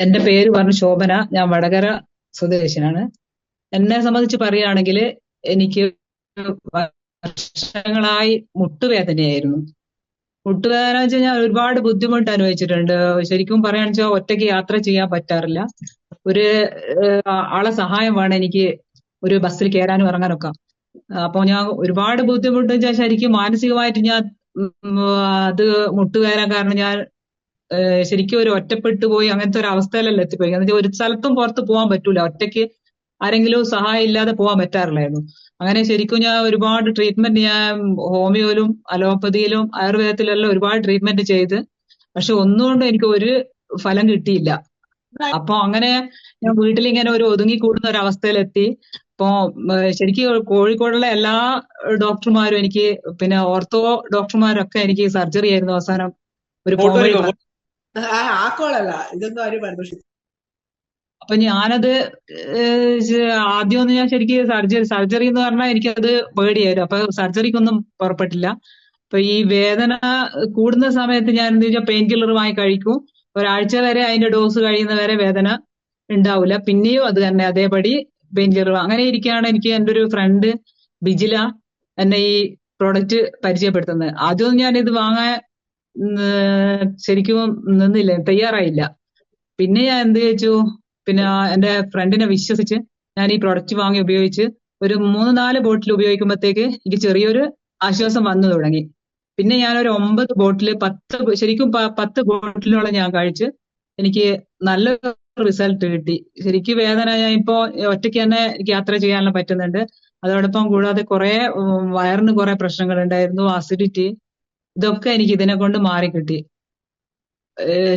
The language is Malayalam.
എന്റെ പേര് പറഞ്ഞു ശോഭന ഞാൻ വടകര സ്വദേശിനാണ് എന്നെ സംബന്ധിച്ച് പറയുകയാണെങ്കിൽ എനിക്ക് വർഷങ്ങളായി മുട്ടുവേദനയായിരുന്നു. മുട്ടുവേദന വെച്ച് കഴിഞ്ഞാൽ ഒരുപാട് ബുദ്ധിമുട്ട് അനുഭവിച്ചിട്ടുണ്ട്. ശരിക്കും പറയുകയാണെന്ന് വെച്ചാൽ ഒറ്റയ്ക്ക് യാത്ര ചെയ്യാൻ പറ്റാറില്ല. ഒരു ആളെ സഹായം വേണം എനിക്ക് ഒരു ബസ്സിൽ കയറാനും ഇറങ്ങാനൊക്കെ. അപ്പൊ ഞാൻ ഒരുപാട് ബുദ്ധിമുട്ട് വെച്ചാൽ ശരിക്കും മാനസികമായിട്ട് ഞാൻ അത് മുട്ടുവേദന കാരണം ഞാൻ ശരിക്കും ഒരു ഒറ്റപ്പെട്ടു പോയി അങ്ങനത്തെ ഒരു അവസ്ഥയിലല്ല എത്തിപ്പോയി എന്ന് വെച്ചാൽ ഒരു സ്ഥലത്തും പുറത്ത് പോകാൻ പറ്റൂല. ഒറ്റയ്ക്ക് ആരെങ്കിലും സഹായം ഇല്ലാതെ പോകാൻ പറ്റാറില്ലായിരുന്നു. അങ്ങനെ ശരിക്കും ഞാൻ ഒരുപാട് ട്രീറ്റ്മെന്റ് ഞാൻ ഹോമിയോയിലും അലോപ്പതിയിലും ആയുർവേദത്തിലെല്ലാം ഒരുപാട് ട്രീറ്റ്മെന്റ് ചെയ്ത്. പക്ഷെ ഒന്നുകൊണ്ടും എനിക്ക് ഒരു ഫലം കിട്ടിയില്ല. അപ്പൊ അങ്ങനെ ഞാൻ വീട്ടിൽ ഇങ്ങനെ ഒരു ഒതുങ്ങി കൂടുന്ന ഒരു അവസ്ഥയിലെത്തി. അപ്പൊ ശരിക്കും കോഴിക്കോടുള്ള എല്ലാ ഡോക്ടർമാരും എനിക്ക് പിന്നെ ഓർത്തോ ഡോക്ടർമാരൊക്കെ എനിക്ക് സർജറി ആയിരുന്നു അവസാനം ഒരു ഫോട്ടോ പോംവഴി എടുക്കാം ആ ആ കോളല്ല. ഇതൊന്നും ആരും പറഞ്ഞു അപ്പൊ ഞാനത് ആദ്യമൊന്നും ഞാൻ ശരിക്കും സർജറി സർജറി എന്ന് പറഞ്ഞാൽ എനിക്കത് പേടിയായിരുന്നു. അപ്പൊ സർജറിക്കൊന്നും പുറപ്പെട്ടില്ല. അപ്പൊ ഈ വേദന കൂടുന്ന സമയത്ത് ഞാൻ എന്ത് വെച്ചാൽ പെയിൻ കില്ലർ വാങ്ങി കഴിക്കും. ഒരാഴ്ച വരെ അതിന്റെ ഡോസ് കഴിയുന്ന വരെ വേദന ഉണ്ടാവില്ല. പിന്നെയും അത് തന്നെ അതേപടി പെയിൻ കില്ലർ അങ്ങനെ ഇരിക്കുകയാണ് എനിക്ക് എന്റെ ഒരു ഫ്രണ്ട് ബിജില എന്നെ ഈ പ്രോഡക്റ്റ് പരിചയപ്പെടുത്തുന്നത്. ആദ്യമൊന്നും ഞാൻ ഇത് വാങ്ങാൻ ശരിക്കും നിന്നില്ല? തയ്യാറായില്ല. പിന്നെ ഞാൻ എന്ത് ചോദിച്ചു പിന്നെ എന്റെ ഫ്രണ്ടിനെ വിശ്വസിച്ച് ഞാൻ ഈ പ്രൊഡക്റ്റ് വാങ്ങി ഉപയോഗിച്ച് ഒരു മൂന്ന് നാല് ബോട്ടിൽ ഉപയോഗിക്കുമ്പോഴത്തേക്ക് എനിക്ക് ചെറിയൊരു ആശ്വാസം വന്നു തുടങ്ങി. പിന്നെ ഞാൻ ഒരു ഒമ്പത് ബോട്ടിൽ പത്ത് ശരിക്കും പത്ത് ബോട്ടിലോളം ഞാൻ കഴിച്ച് എനിക്ക് നല്ല റിസൾട്ട് കിട്ടി. ശരിക്കും വേദന ഞാൻ ഇപ്പോ ഒറ്റയ്ക്ക് തന്നെ എനിക്ക് യാത്ര ചെയ്യാനെല്ലാം പറ്റുന്നുണ്ട്. അതോടൊപ്പം കൂടാതെ കുറെ വയറിന് കുറെ പ്രശ്നങ്ങൾ ഉണ്ടായിരുന്നു അസിഡിറ്റി ഇതൊക്കെ എനിക്ക് ഇതിനെ കൊണ്ട് മാറി കിട്ടി ഏഹ്